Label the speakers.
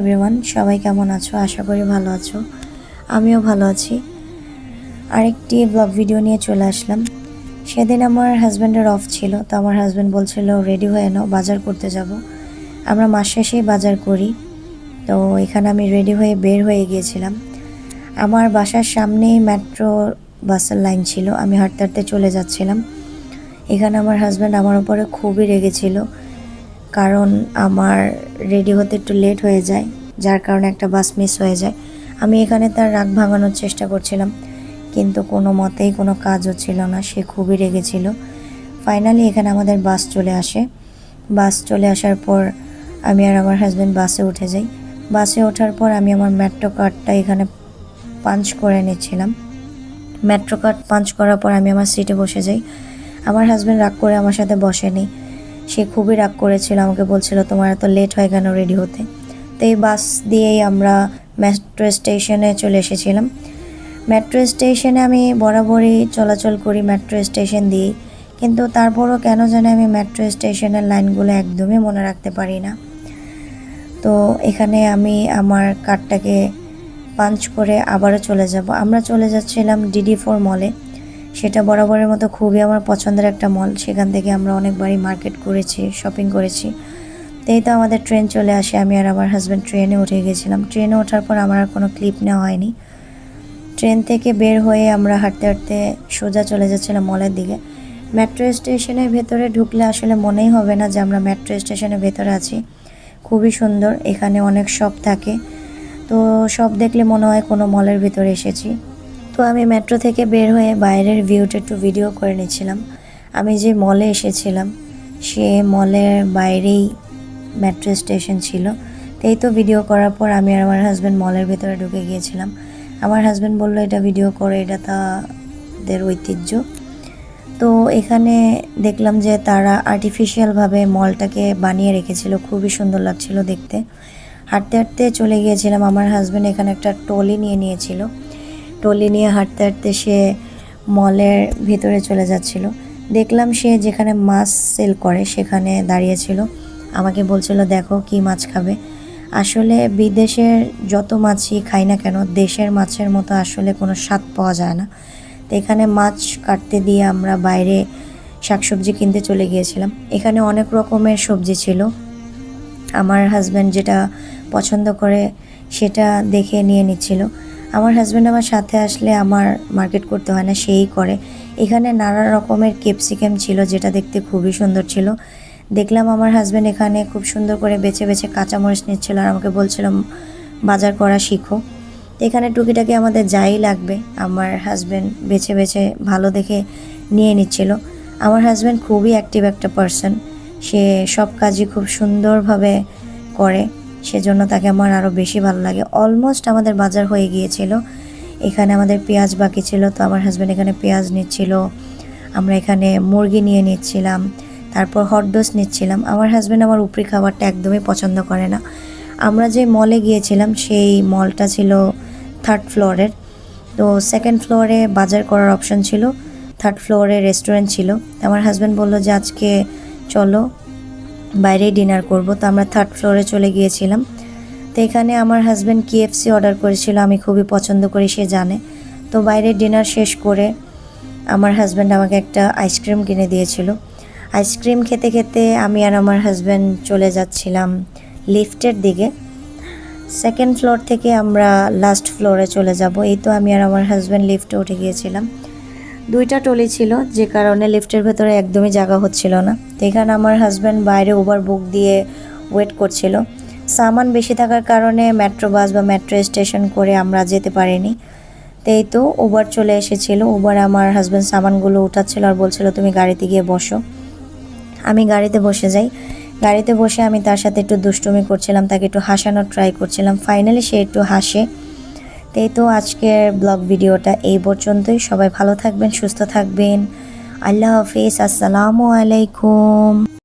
Speaker 1: Everyone সবাই কেমন আছো? আশা করি ভালো আছো। আমিও ভালো আছি। আরেকটি ব্লগ ভিডিও নিয়ে চলে আসলাম। সেদিন আমার হাজব্যান্ডের অফ ছিল, তো আমার হাজব্যান্ড বলছিল রেডি হয়ে নাও, বাজার করতে যাব। আমরা মাস শেষেই বাজার করি, তো এখানে আমি রেডি হয়ে বের হয়ে গিয়েছিলাম। আমার বাসার সামনেই মেট্রো বাসের লাইন ছিল, আমি হাঁটতে হাঁটতে চলে যাচ্ছিলাম। এখানে আমার হাজব্যান্ড আমার উপরে খুবই রেগেছিল কারণ আমার রেডি হতে একটু লেট হয়ে যায়। যার কারণে একটা বাস মিস হয়ে যায়। আমি এখানে তার রাগ ভাঙানোর চেষ্টা করছিলাম, কিন্তু কোনো মতেই কোনো কাজ হচ্ছিল না, সে খুবই রেগেছিল ফাইনালি এখানে আমাদের বাস চলে আসে। বাস চলে আসার পর আমি আর আমার হাজব্যান্ড বাসে উঠে যাই। বাসে ওঠার পর আমি আমার মেট্রো কার্ডটা এখানে পাঞ্চ করে নিচ্ছিলাম। মেট্রো কার্ড পাঞ্চ করার পর আমি আমার সিটে বসে যাই। আমার হাজব্যান্ড রাগ করে আমার সাথে বসেনি। সে খুবই রাগ করেছিল, আমাকে বলছিল, তোমার এত লেট হয় কেন রেডি হতে? তো এই বাস দিয়েই আমরা মেট্রো স্টেশনে চলে এসেছিলাম। মেট্রো স্টেশনে আমি বরাবরই চলাচল করি মেট্রো স্টেশন দিয়েই। কিন্তু তারপরও কেন জানি আমি মেট্রো স্টেশনের লাইনগুলো একদমই মনে রাখতে পারি না। তো এখানে আমি আমার কার্ডটাকে পাঞ্চ করে আবারও চলে যাব। আমরা চলে যাচ্ছিলাম ডিডি ফোর মলে সেটা বরাবরের মতো খুবই আমার পছন্দের একটা মল সেখান থেকে আমরা অনেকবারই মার্কেট করেছি শপিং করেছি। এই তো আমাদের ট্রেন চলে আসে। আমি আর আমার হাজব্যান্ড ট্রেনে উঠে গেছিলাম। ট্রেনে ওঠার পর আমার আর কোনো ক্লিপ নেওয়া হয়নি। ট্রেন থেকে বের হয়ে আমরা হাঁটতে হাঁটতে সোজা চলে যাচ্ছিলাম মলের দিকে। মেট্রো স্টেশনের ভেতরে ঢুকলে আসলে মনেই হবে না যে আমরা মেট্রো স্টেশনের ভেতরে আছি। খুবই সুন্দর, এখানে অনেক শপ থাকে। তো সব দেখলে মনে হয় কোনো মলের ভিতরে এসেছি। তো আমি মেট্রো থেকে বের হয়ে বাইরের ভিউটা একটু ভিডিও করে নিয়েছিলাম আমি যে মলে এসেছিলাম, সে মলের বাইরেই মেট্রো স্টেশন ছিল। তো এই তো ভিডিও করার পর আমি আর আমার হাজব্যান্ড মলের ভিতরে ঢুকে গিয়েছিলাম। আমার হাজব্যান্ড বলল, এটা ভিডিও করে, এটা তাদের ঐতিহ্য। তো এখানে দেখলাম যে তারা আর্টিফিশিয়ালভাবে মলটাকে বানিয়ে রেখেছিল। খুবই সুন্দর লাগছিল দেখতে। হাঁটতে হাঁটতে চলে গিয়েছিলাম। আমার হাজব্যান্ড এখানে একটা টলি নিয়ে নিয়েছিল। টলি নিয়ে হাঁটতে হাঁটতে সে মলের ভিতরে চলে যাচ্ছিল। দেখলাম সে যেখানে মাছ সেল করে, সেখানে দাঁড়িয়েছিল আমাকে বলছিল, দেখো কি মাছ খাবে। আসলে বিদেশের যত মাছই খাই না কেন, দেশের মাছের মতো আসলে কোনো স্বাদ পাওয়া যায় না। তো এখানে মাছ কাটতে দিয়ে আমরা বাইরে শাকসবজি কিনতে চলে গিয়েছিলাম। এখানে অনেক রকমের সবজি ছিল। আমার হাজব্যান্ড যেটা পছন্দ করে সেটা দেখে নিয়ে নিচ্ছিল। আমার হাজব্যান্ড আমার সাথে আসলে আমার মার্কেট করতে হয় না, সেই করে। এখানে নানা রকমের ক্যাপসিকাম ছিল, যেটা দেখতে খুবই সুন্দর ছিল। দেখলাম আমার হাজব্যান্ড এখানে খুব সুন্দর করে বেছে বেছে কাঁচামরিচ নিচ্ছিল আর আমাকে বলছিলাম বাজার করা শিখো। এখানে টুকিটাকি আমাদের যাই লাগবে, আমার হাজব্যান্ড বেছে বেছে ভালো দেখে নিয়ে নিচ্ছিল। আমার হাজব্যান্ড খুবই অ্যাক্টিভ একটা পার্সন সে সব কাজই খুব সুন্দরভাবে করে, সেজন্য তাকে আমার আরও বেশি ভালো লাগে। অলমোস্ট আমাদের বাজার হয়ে গিয়েছিল, এখানে আমাদের পেঁয়াজ বাকি ছিল, তো আমার হাজব্যান্ড এখানে পেঁয়াজ নিচ্ছিল, আমরা এখানে মুরগি নিয়ে নিচ্ছিলাম। তারপর হটডোস নিচ্ছিলাম। আমার হাজব্যান্ড আমার উপরি খাবারটা একদমই পছন্দ করে না। আমরা যে মলে গিয়েছিলাম, সেই মলটা ছিল থার্ড ফ্লোরের তো সেকেন্ড ফ্লোরে বাজার করার অপশন ছিল। থার্ড ফ্লোরে রেস্টুরেন্ট ছিল। আমার হাজব্যান্ড বলল যে, আজকে চলো বাইরে ডিনার করব। তো আমরা থার্ড ফ্লোরে চলে গিয়েছিলাম। তো এখানে আমার হাজব্যান্ড কেএফসি অর্ডার করেছিল, আমি খুবই পছন্দ করি, সে জানে। তো বাইরে ডিনার শেষ করে আমার হাজব্যান্ড আমাকে একটা আইসক্রিম কিনে দিয়েছিল। আইসক্রিম খেতে খেতে আমি আর আমার হাজব্যান্ড চলে যাচ্ছিলাম লিফটের দিকে। সেকেন্ড ফ্লোর থেকে আমরা লাস্ট ফ্লোরে চলে যাব। এই তো আমি আর আমার হাজব্যান্ড লিফটে উঠে গিয়েছিলাম। দুইটা টলি ছিল, যে কারণে লিফটের ভেতরে একদমই জায়গা হচ্ছিল না। তো এখানে আমার হাজব্যান্ড বাইরে ওভার বুক দিয়ে ওয়েট করছিল। সামান বেশি থাকার কারণে মেট্রো বাস বা মেট্রো স্টেশন করে আমরা যেতে পারিনি। তো এই তো উবার চলে এসেছিল। উবার আমার হাজব্যান্ড সামানগুলো উঠাচ্ছিল আর বলছিল, তুমি গাড়িতে গিয়ে বসো। আমি গাড়িতে বসে যাই। গাড়িতে বসে আমি তার সাথে একটু দুষ্টুমি করছিলাম, তাকে একটু হাসানোর ট্রাই করছিলাম। ফাইনালি সে একটু হাসে। তাই তো আজকের ব্লগ ভিডিওটা এই পর্যন্তই। সবাই ভালো থাকবেন, সুস্থ থাকবেন। আল্লাহ হাফিজ, আসসালামু আলাইকুম।